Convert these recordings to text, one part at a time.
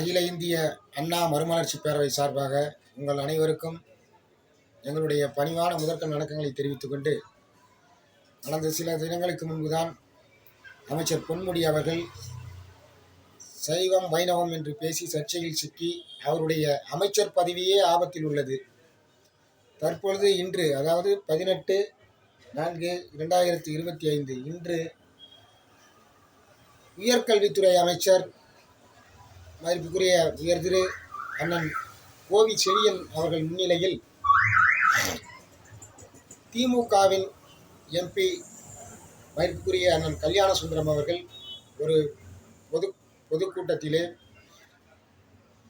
அகில இந்திய அண்ணா மறுமலர்ச்சி பேரவை சார்பாக உங்கள் அனைவருக்கும் எங்களுடைய பணிவான முதற்கண் வணக்கங்களை தெரிவித்துக்கொண்டு கடந்த சில தினங்களுக்கு முன்புதான் அமைச்சர் பொன்முடி அவர்கள் சைவம் வைணவம் என்று பேசி சர்ச்சையில் சிக்கி அவருடைய அமைச்சர் பதவியே ஆபத்தில் உள்ளது. தற்பொழுது இன்று அதாவது பதினெட்டு நான்கு இரண்டாயிரத்தி இருபத்தி ஐந்து இன்று உயர்கல்வித்துறை அமைச்சர் மதிப்புக்குரிய உயர் திரு அண்ணன் கோவி செழியன் அவர்கள் முன்னிலையில் திமுகவின் எம்பி மதிப்புக்குரிய அண்ணன் கல்யாண சுந்தரம் அவர்கள் ஒரு பொது பொதுக்கூட்டத்திலே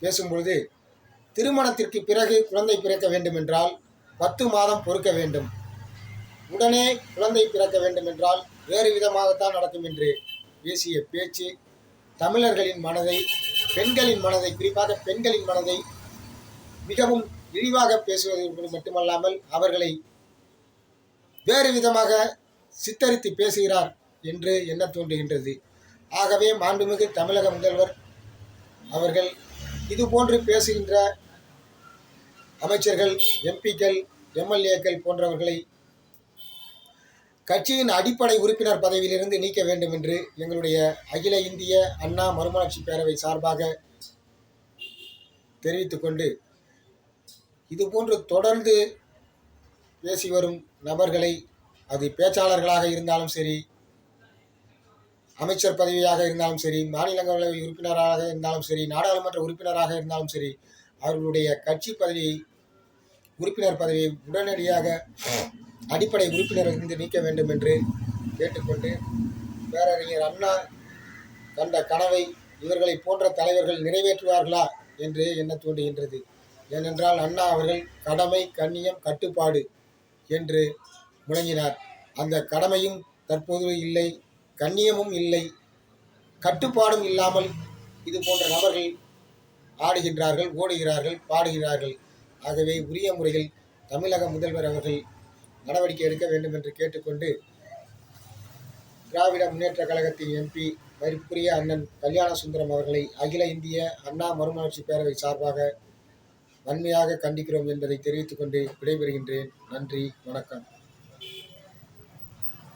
பேசும்பொழுது திருமணத்திற்கு பிறகு குழந்தை பிறக்க வேண்டுமென்றால் பத்து மாதம் பொறுக்க வேண்டும். உடனே குழந்தை பிறக்க வேண்டுமென்றால் வேறு விதமாகத்தான் நடக்கும் என்று பேசிய பேச்சு தமிழர்களின் மனதை பெண்களின் மனதை குறிப்பாக பெண்களின் மனதை மிகவும் இழிவாக பேசுவது மட்டுமல்லாமல் அவர்களை வேறு விதமாக சித்தரித்து பேசுகிறார் என்று எண்ண தோன்றுகின்றது? ஆகவே மாண்புமிகு தமிழக முதல்வர் அவர்கள் இதுபோன்று பேசுகின்ற அமைச்சர்கள் எம்பிக்கள் எம்எல்ஏக்கள் போன்றவர்களை கட்சியின் அடிப்படை உறுப்பினர் பதவியிலிருந்து நீக்க வேண்டும் என்று எங்களுடைய அகில இந்திய அண்ணா மறுமலர்ச்சி பேரவை சார்பாக தெரிவித்துக்கொண்டு இதுபோன்று தொடர்ந்து பேசி வரும் நபர்களை அது பேச்சாளர்களாக இருந்தாலும் சரி அமைச்சர் பதவியாக இருந்தாலும் சரி மாநிலங்களவை உறுப்பினராக இருந்தாலும் சரி நாடாளுமன்ற உறுப்பினராக இருந்தாலும் சரி அவர்களுடைய கட்சி பதவியை உறுப்பினர் பதவியை உடனடியாக அடிப்படை உறுப்பினரிலிருந்து நீக்க வேண்டும் என்று கேட்டுக்கொண்டு பேரறிஞர் அண்ணா கண்ட கனவை இவர்களை போன்ற தலைவர்கள் நிறைவேற்றுவார்களா என்று எண்ண தோன்றுகின்றது? ஏனென்றால் அண்ணா அவர்கள் கடமை கண்ணியம் கட்டுப்பாடு என்று முழங்கினார். அந்த கடமையும் தற்போது இல்லை கண்ணியமும் இல்லை கட்டுப்பாடும் இல்லாமல் இது போன்ற நபர்கள் ஆடுகின்றார்கள் ஓடுகிறார்கள் பாடுகிறார்கள். ஆகவே உரிய முறையில் தமிழக முதல்வர் அவர்கள் நடவடிக்கை எடுக்க வேண்டும் என்று கேட்டுக்கொண்டு திராவிட முன்னேற்ற கழகத்தின் எம்பி மதிப்புக்குரிய அண்ணன் கல்யாண சுந்தரம் அவர்களை அகில இந்திய அண்ணா மறுமலர்ச்சி பேரவை சார்பாக வன்மையாக கண்டிக்கிறோம் என்பதை தெரிவித்துக் கொண்டு விடைபெறுகின்றேன். நன்றி வணக்கம்.